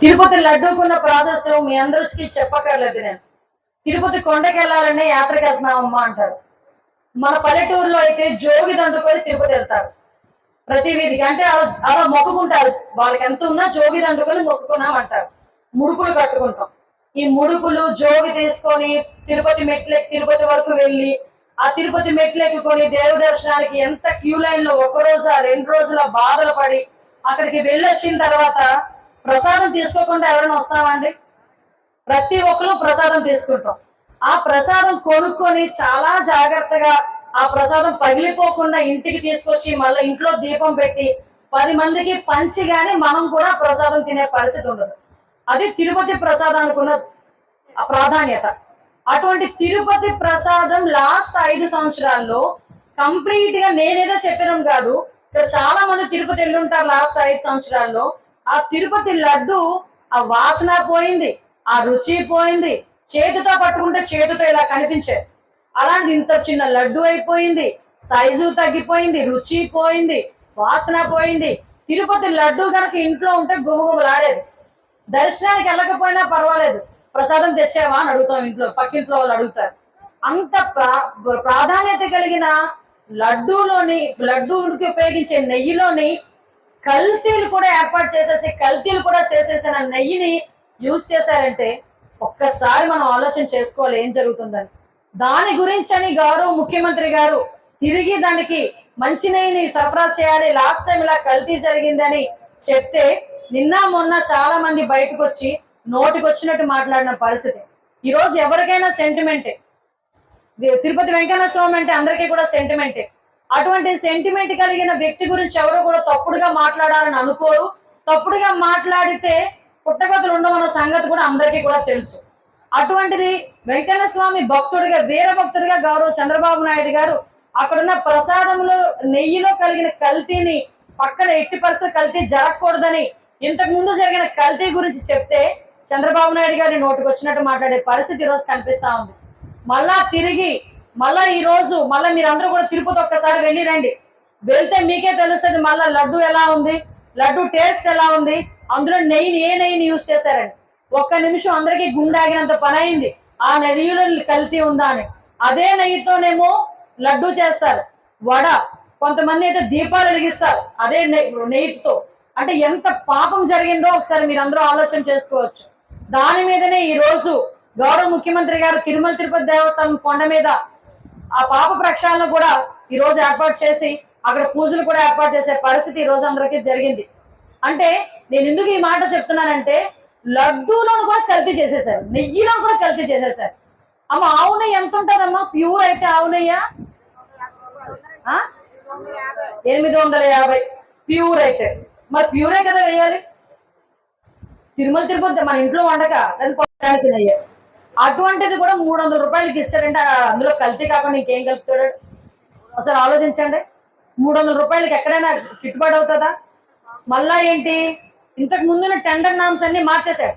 Tirupati లడ్డూకున్న process మీ అందరికి చెప్పక్కర్లేదు నేను. తిరుపతి కొండకి వెళ్ళాలని యాత్రకి వెళ్తున్నామమ్మా అంటారు. మన పల్లెటూరులో అయితే జోగి దండుకొని తిరుపతి వెళ్తారు. ప్రతి వీధికి అంటే అలా- మొక్కుకుంటారు. వాళ్ళకి ఎంత ఉన్నా జోగి దండుకొని మొక్కుకున్నాం అంటారు ముడుపులు కట్టుకుంటాం. ఈ ముడుపులు జోగి తీసుకొని తిరుపతి మెట్లు తిరుపతి వరకు వెళ్ళి ఆ తిరుపతి మెట్లు ఎక్కుకొని దేవ దర్శనానికి ఎంత క్యూ లైన్లో ఒక రోజు రెండు రోజుల బాధలు పడి అక్కడికి వెళ్ళి వచ్చిన తర్వాత ప్రసాదం తీసుకోకుండా ఎవరైనా వస్తామండి ప్రతి ఒక్కరు ప్రసాదం తీసుకుంటాం. ఆ ప్రసాదం కొనుక్కొని చాలా జాగ్రత్తగా ఆ ప్రసాదం పగిలిపోకుండా ఇంటికి తీసుకొచ్చి మళ్ళీ ఇంట్లో దీపం పెట్టి పది మందికి పంచి గాని మనం కూడా ప్రసాదం తినే పరిస్థితి ఉండదు. అది తిరుపతి ప్రసాదానికి ఉన్న ప్రాధాన్యత. అటువంటి తిరుపతి ప్రసాదం లాస్ట్ ఐదు సంవత్సరాల్లో కంప్లీట్గా నేనేదో చెప్పడం కాదు. ఇక్కడ చాలా మంది తిరుపతి వెళ్ళి ఉంటారు లాస్ట్ ఐదు సంవత్సరాల్లో. ఆ తిరుపతి లడ్డు ఆ వాసన పోయింది ఆ రుచి పోయింది. చేతితో పట్టుకుంటే చేతితో ఇలా కనిపించేది అలాంటి ఇంత చిన్న లడ్డు అయిపోయింది సైజు తగ్గిపోయింది రుచి పోయింది వాసన పోయింది. తిరుపతి లడ్డు కనుక ఇంట్లో ఉంటే గుమగుమలాడేది. దర్శనానికి వెళ్ళకపోయినా పర్వాలేదు. ప్రసాదం తెచ్చావా అని అడుగుతాం ఇంట్లో పక్కింట్లో వాళ్ళు అడుగుతారు. అంత ప్రా ప్రాధాన్యత కలిగిన లడ్డూలోని లడ్డూకి ఉపయోగించే నెయ్యిలోని కల్తీలు కూడా ఏర్పాటు చేసేసి కల్తీలు కూడా చేసేసిన నెయ్యిని యూజ్ చేశారంటే ఒక్కసారి మనం ఆలోచన చేసుకోవాలి ఏం జరుగుతుందని. దాని గురించని గౌరవ ముఖ్యమంత్రి గారు తిరిగి దానికి మంచి నెయ్యిని సరఫరా చేయాలి లాస్ట్ టైం ఇలా కల్తీ జరిగిందని చెప్తే నిన్న మొన్న చాలా మంది బయటకు వచ్చి నోటికి వచ్చినట్టు మాట్లాడిన పరిస్థితి. ఈ రోజు ఎవరికైనా సెంటిమెంటే తిరుపతి వెంకన్న స్వామి అంటే అందరికీ కూడా సెంటిమెంటే అటువంటి సెంటిమెంట్ కలిగిన వ్యక్తి గురించి ఎవరు కూడా తప్పుడుగా మాట్లాడాలని అనుకోరు. తప్పుడుగా మాట్లాడితే పుట్టగతులు ఉండవన్న సంగతి కూడా అందరికీ కూడా తెలుసు. అటువంటిది వెంకన్న స్వామి భక్తుడిగా వీర భక్తుడిగా గౌరవ చంద్రబాబు నాయుడు గారు అక్కడున్న ప్రసాదంలో నెయ్యిలో కలిగిన కల్తీని పక్కన ఎట్టి పరిస్థితి కల్తీ జరగకూడదని ఇంతకు ముందు జరిగిన కల్తీ గురించి చెప్తే చంద్రబాబు నాయుడు గారి నోటికి వచ్చినట్టు మాట్లాడే పరిస్థితి ఈరోజు రోజు కనిపిస్తా ఉంది. మళ్ళా తిరిగి మళ్ళా ఈ రోజు మళ్ళా మీరందరూ కూడా తిరుపతి ఒక్కసారి వెళ్ళి రండి. వెళ్తే మీకే తెలుస్తుంది మళ్ళా లడ్డు ఎలా ఉంది లడ్డు టేస్ట్ ఎలా ఉంది. అందులో నెయ్యిని ఏ నెయ్యిని యూజ్ చేశారండి? ఒక్క నిమిషం అందరికీ గుండాగినంత పని అయింది ఆ నెయ్యిలో కల్తీ ఉందా అని. అదే నెయ్యితోనేమో లడ్డు చేస్తారు. వడ కొంతమంది అయితే దీపాలు వెలిగిస్తారు. అదే నెయ్యితో. అంటే ఎంత పాపం జరిగిందో ఒకసారి మీరు అందరూ ఆలోచన చేసుకోవచ్చు. దాని మీదనే ఈ రోజు గౌరవ ముఖ్యమంత్రి గారు తిరుమల తిరుపతి దేవస్థానం కొండ మీద ఆ పాప ప్రక్షాళన కూడా ఈ రోజు ఏర్పాటు చేసి అక్కడ పూజలు కూడా ఏర్పాటు చేసే పరిస్థితి ఈ రోజు అందరికీ జరిగింది. అంటే నేను ఎందుకు ఈ మాట చెప్తున్నానంటే లడ్డూలో కూడా కల్తీ చేసేసారు నెయ్యిలో కూడా కల్తీ చేసేసారు అమ్మ ఆవు నెయ్యి ఎంత ఉంటుందమ్మా? ప్యూర్ అయితే ఆవు నెయ్యా? ఎనిమిది వందల యాభై. ప్యూర్ అయితే. మరి ప్యూరే కదా వేయాలి? తిరుమల తిరుపతి మన ఇంట్లో వండక అది పొలానికి నెయ్యి అటువంటిది కూడా మూడు వందల రూపాయలకి ఇస్తాడంటే అందులో కల్తీ కాకుండా ఇంకేం కలుపుతాడు? అసలు ఆలోచించండి. మూడు వందల రూపాయలకి ఎక్కడైనా గిట్టుబాటు అవుతుందా? మళ్ళా ఏంటి? ఇంతకు ముందున్న టెండర్ నామ్స్ అన్ని మార్చేశాడు.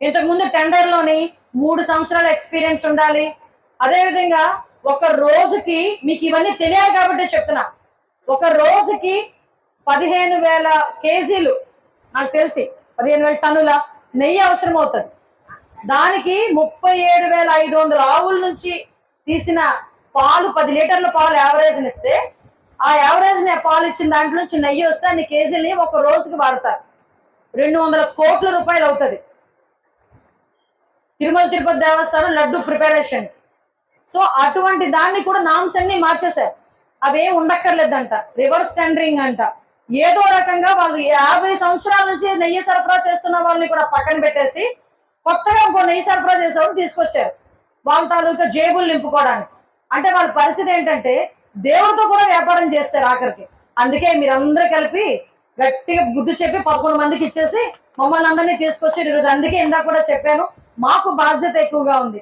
ఇంతకు ముందు టెండర్లోని మూడు సంవత్సరాల ఎక్స్పీరియన్స్ ఉండాలి. అదేవిధంగా ఒక రోజుకి మీకు ఇవన్నీ తెలియాలి కాబట్టి చెప్తున్నా. ఒక రోజుకి పదిహేను వేల కేజీలు నాకు తెలిసి పదిహేను వేల టన్నుల నెయ్యి అవసరం అవుతుంది దానికి ముప్పై ఏడు వేల ఐదు వందల ఆవుల నుంచి తీసిన పాలు పది లీటర్ల పాలు యావరేజ్ని ఇస్తే ఆ యావరేజ్ పాలు ఇచ్చిన దాంట్లో నుంచి నెయ్యి వస్తే అన్ని కేజీలని ఒక రోజుకి వాడతారు. రెండు వందల కోట్ల రూపాయలు అవుతుంది. తిరుమల తిరుపతి దేవస్థానం లడ్డు ప్రిపరేషన్. సో అటువంటి దాన్ని కూడా నాంశాన్ని అన్ని మార్చేశారు. అవేం ఉండక్కర్లేదంట. రివర్స్ టెండరింగ్ అంట. ఏదో రకంగా వాళ్ళు యాభై సంవత్సరాల నుంచి నెయ్యి సరఫరా చేస్తున్న వాళ్ళని కూడా పక్కన పెట్టేసి కొత్తగా నెయ్యి సరఫరా చేసేవాడిని తీసుకొచ్చారు. వాళ్ళ తాలూకా జేబులు నింపుకోవడానికి. అంటే వాళ్ళ పరిస్థితి ఏంటంటే దేవుడితో కూడా వ్యాపారం చేస్తారు ఆఖరికి. అందుకే మీరందరూ కలిపి గట్టిగా గుడ్డు చెప్పి పదకొండు మందికి ఇచ్చేసి మమ్మల్ని అందరినీ తీసుకొచ్చి ఈరోజు అందుకే ఇందాక కూడా చెప్పాను మాకు బాధ్యత ఎక్కువగా ఉంది.